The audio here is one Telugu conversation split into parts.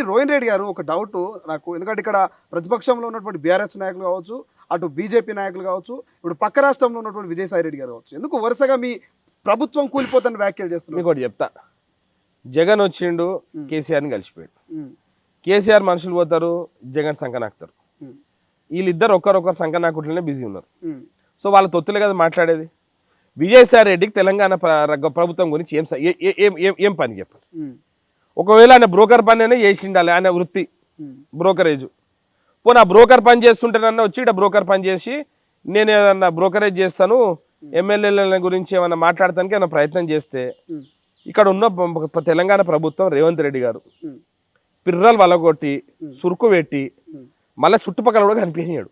కానీ రోహిన్ రెడ్డి గారు ఒక డౌట్ నాకు. ఎందుకంటే ఇక్కడ ప్రతిపక్షంలో ఉన్నటువంటి బీఆర్ఎస్ నాయకులు కావచ్చు అటు బీజేపీ నాయకులు కావచ్చు ఇప్పుడు పక్క రాష్ట్రంలో ఉన్నటువంటి విజయసాయి రెడ్డి గారు కావచ్చు. ఎందుకు వరుసగా మీ ప్రభుత్వం కూలిపోతున్న వ్యాఖ్యలు చేస్తున్నారు? ఒకటి చెప్తా. జగన్ వచ్చిండు. కేసీఆర్ని కలిసిపోయాడు. కేసీఆర్ మనుషులు పోతారు జగన్ సంకనాకుతారు వీళ్ళిద్దరు ఒక్కరొక్కరు సంకనాకుట్లనే బిజీ ఉన్నారు. సో వాళ్ళ తొత్తులే కదా మాట్లాడేది. విజయసాయి రెడ్డికి తెలంగాణ ప్ర- ప్రభుత్వం గురించి ఏం ఏ- ఏ- పని చెప్పారు ఒకవేళ ఆయన బ్రోకర్ పని అయినా చేసి ఉండాలి ఆయన వృత్తి బ్రోకరేజ్. పోనీ ఆ బ్రోకర్ పని చేస్తుంటేనన్నా వచ్చి ఇక్కడ బ్రోకర్ పని చేసి నేను ఏదన్నా బ్రోకరేజ్ చేస్తాను ఎమ్మెల్యేల గురించి ఏమైనా మాట్లాడటానికి ఏమైనా ప్రయత్నం చేస్తే ఇక్కడ ఉన్న తెలంగాణ ప్రభుత్వం రేవంత్ రెడ్డి గారు పిర్రలు వలగొట్టి. సురుకు పెట్టి మళ్ళీ చుట్టుపక్కల కూడా కనిపించాడు.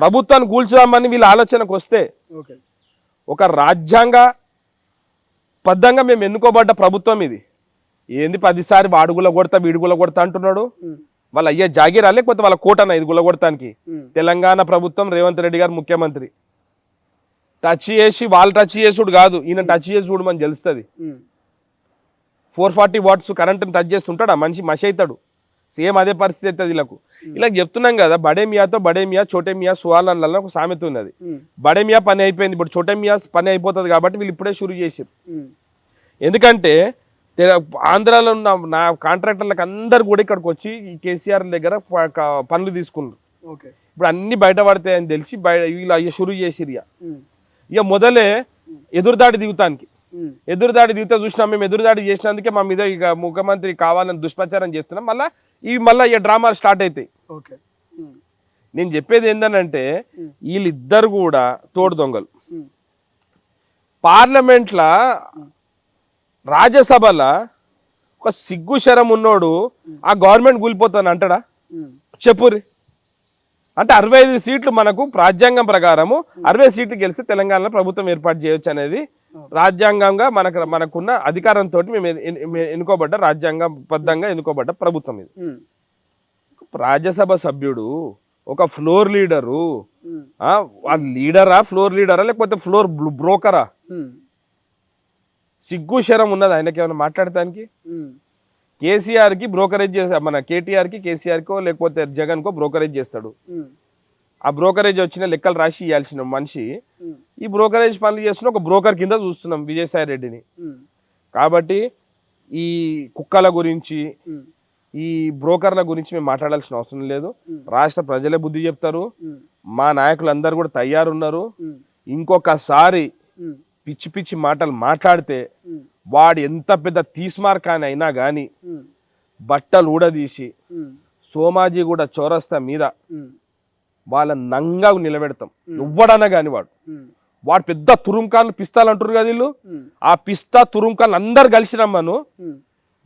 ప్రభుత్వాన్ని కూల్చుదామని వీళ్ళ ఆలోచనకు వస్తే ఒక రాజ్యాంగ బద్ధంగా మేము ఎన్నుకోబడ్డ ప్రభుత్వం ఇది. ఏంది పదిసారి వాడుగుల కొడతా వీడుగుల కొడతా అంటున్నాడు? వాళ్ళ అయ్యే జాగీరా లేకపోతే వాళ్ళ కోటన ఇది గులగొడతానికి తెలంగాణ ప్రభుత్వం రేవంత్ రెడ్డి గారు ముఖ్యమంత్రి. టచ్ చేసి వాళ్ళు టచ్ చేసుడు కాదు. ఈయన టచ్ చేసి మనకు తెలుస్తుంది. ఫోర్ ఫార్టీ వాట్స్ కరెంట్ని టచ్ చేస్తుంటాడు? ఆ మనిషి మసి అవుతాడు సేమ్ అదే పరిస్థితి అవుతుంది వీళ్ళకు. ఇలా చెప్తున్నాం కదా బడే మియాతో బడే మియా చోటే మియా సువాలన్లలో ఒక సామెత ఉన్నది. ఉమ్, బడే మియా పని అయిపోయింది. ఇప్పుడు చోటే మియా పని అయిపోతుంది కాబట్టి వీళ్ళు ఇప్పుడే షురు చేసారు ఎందుకంటే ఆంధ్రాలో ఉన్న నా కాంట్రాక్టర్లకు అందరు కూడా ఇక్కడికి వచ్చి ఈ కేసీఆర్ దగ్గర పనులు తీసుకున్నారు. ఓకే. ఇప్పుడు అన్ని బయట పడతాయని తెలిసి బయట వీళ్ళు అయ్యే షురు చేసిరు ఇక. మొదలే ఎదురుదాడి దిగుతానికి. ఎదురుదాడి దిగుతా చూసినాం మేము ఎదురుదాడి చేసినందుకే మా మీద ఇక ముఖ్యమంత్రి కావాలని దుష్ప్రచారం చేస్తున్నాం. మళ్ళీ ఇవి మళ్ళీ ఇక డ్రామాలు స్టార్ట్ అవుతాయి నేను చెప్పేది ఏంటంటే. వీళ్ళిద్దరు కూడా తోడు దొంగలు. పార్లమెంట్ల రాజ్యసభల ఒక సిగ్గు శరం ఉన్నోడు ఆ గవర్నమెంట్ కూలిపోతాను అంటాడా? చెప్పురి అంటే అరవై ఐదు సీట్లు మనకు రాజ్యాంగం ప్రకారము అరవై సీట్లు గెలిస్తే తెలంగాణలో ప్రభుత్వం ఏర్పాటు చేయొచ్చు అనేది రాజ్యాంగంగా మనకు మనకున్న అధికారంతో మేము ఎన్- ఎన్- ఎన్- ఎన్నుకోబడ్డ రాజ్యాంగబద్ధంగా ఎన్నుకోబడ్డ ప్రభుత్వం ఇది. రాజ్యసభ సభ్యుడు ఒక ఫ్లోర్ లీడరు లీడరా ఫ్లోర్ లీడరా లేకపోతే ఫ్లోర్ బ్రోకరా? సిగ్గు శరం ఉన్నది ఆయనకి ఏమైనా మాట్లాడటానికి? కేసీఆర్కి బ్రోకరేజ్ చేస్తా మన కేటీఆర్కి కేసీఆర్కో లేకపోతే జగన్కో బ్రోకరేజ్ చేస్తాడు. ఆ బ్రోకరేజ్ వచ్చిన లెక్కలు రాసి ఇవ్వాల్సిన మనిషి ఈ బ్రోకరేజ్ పనులు చేస్తున్న ఒక బ్రోకర్ కింద చూస్తున్నాం విజయసాయి రెడ్డిని. కాబట్టి ఈ కుక్కల గురించి ఈ బ్రోకర్ల గురించి మేము మాట్లాడాల్సిన అవసరం లేదు. రాష్ట్ర ప్రజలే బుద్ధి చెప్తారు. మా నాయకులందరూ కూడా తయారున్నారు. ఇంకొకసారి పిచ్చి పిచ్చి మాటలు మాట్లాడితే వాడు ఎంత పెద్ద తీస్మార్కాని అయినా కానీ బట్టలు ఊడదీసి సోమాజీ కూడా చౌరస్తా మీద వాళ్ళ నంగా నిలబెడతాం. ఎవ్వడన్నా కానీ వాడు. వాడు పెద్ద తురుంకాలు పిస్తాలు అంటారు కదా వీళ్ళు? ఆ పిస్తా తురుంకాలు అందరు కలిసి రమ్మను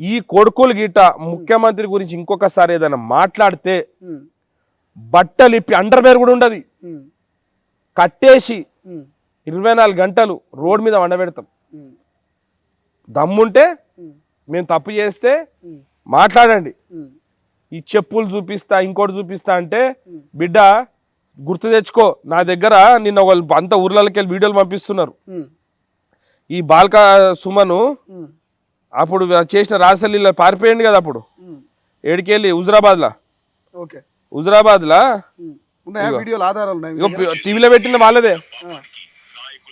ఈ కొడుకులు గీట ముఖ్యమంత్రి గురించి ఇంకొకసారి ఏదైనా మాట్లాడితే బట్టలు ఇప్పి అండర్వేర్ కూడా ఉండదు. కట్టేసి ఇరవై నాలుగు గంటలు రోడ్ మీద వండబెడతాం. దమ్ముంటే మేము తప్పు చేస్తే మాట్లాడండి. ఈ చెప్పులు చూపిస్తా ఇంకోటి చూపిస్తా అంటే. బిడ్డ గుర్తు తెచ్చుకో నా దగ్గర నిన్న వాళ్ళు అంత ఊర్లకి వెళ్ళి వీడియోలు పంపిస్తున్నారు. ఈ బాల్కా సుమను అప్పుడు చేసిన రాసలీల పారిపోయింది కదా అప్పుడు. ఏడికెళ్ళి హుజరాబాద్లా. ఓకే. హుజరాబాద్లా? టీవీలో పెట్టిన వాళ్ళదే.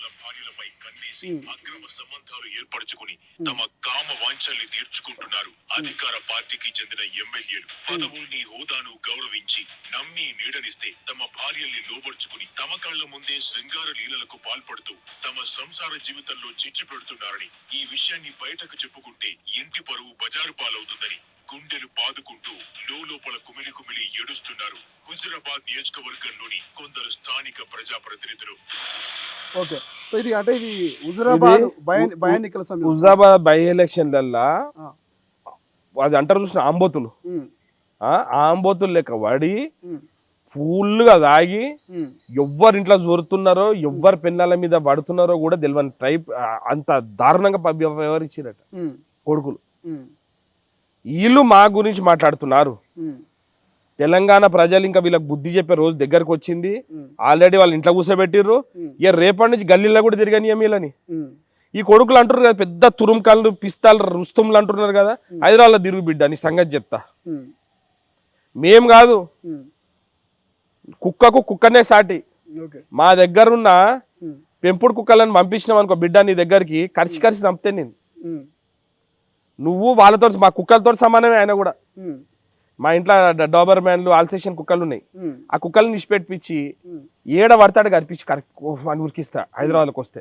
నాయకుల భార్యలపై కన్నేసి. అక్రమ సంబంధాలు ఏర్పరచుకుని తమ కామ వాంఛల్ని తీర్చుకుంటున్నారు. అధికార పార్టీకి చెందిన ఎమ్మెల్యేలు పదవుల్ని హోదాను గౌరవించి నమ్మి నీడనిస్తే తమ భార్యల్ని లోబర్చుకుని తమ కళ్ళ ముందే శృంగార లీలలకు పాల్పడుతూ తమ సంసార జీవితంలో చిచ్చు పెడుతున్నారని ఈ విషయాన్ని బయటకు చెప్పుకుంటే ఇంటి పరువు బజారు పాలవుతుందని గుండెలు బాదుకుంటూ లోపల కుమిలి కుమిలి ఏడుస్తున్నారు. హుజురాబాద్ నియోజకవర్గంలోని కొందరు స్థానిక ప్రజాప్రతినిధులు. ఓకే. సో ఇది అంటే ఇది హుజురాబాద్ ఎన్నికల సమయం. హుజరాబాద్ బై ఎలక్షన్లల్లా. అది అంటారు చూసిన ఆంబోతులు. ఆంబోతులు లెక్క పడి ఉమ్, ఫుల్గా తాగి ఎవ్వరు ఇంట్లో జోరుతున్నారో ఎవ్వరు పెన్నాల మీద పడుతున్నారో కూడా తెలియని టైప్ అంత దారుణంగా వ్యవహరించారట కొడుకులు. వీళ్ళు మా గురించి మాట్లాడుతున్నారు. తెలంగాణ ప్రజలు ఇంకా వీళ్ళకి బుద్ధి చెప్పే రోజు దగ్గరకు వచ్చింది. ఆల్రెడీ వాళ్ళు ఇంట్లో కూర్చోబెట్టిర్రు. ఇక రేపటి నుంచి గల్లీలో కూడా తిరగనియం వీళ్ళని. ఈ కొడుకులు అంటున్నారు కదా పెద్ద తురుంకాళ్ళు పిస్తాలు రుస్తుంలు అంటున్నారు కదా హైదరాబాద్లో తిరుగు బిడ్డ నీ సంగతి చెప్తా. మేం కాదు. కుక్కకు కుక్కనే సాటి. మా దగ్గరున్న ఉమ్, పెంపుడు కుక్కలను పంపించినాం అనుకో బిడ్డ నీ దగ్గరికి కరిచి కరిచి చంపితే నేను నువ్వు వాళ్ళతో మా కుక్కలతో సమానమే ఆయన కూడా. మా ఇంట్లో డాబర్ మ్యాన్లు ఆల్సేషన్ కుక్కలు ఉన్నాయి ఆ కుక్కల్ని నిష్పెట్టించి ఉమ్, ఏడ పడతాడు కనిపించి కరెక్ట్ అని ఉరికిస్తా హైదరాబాద్కి వస్తే.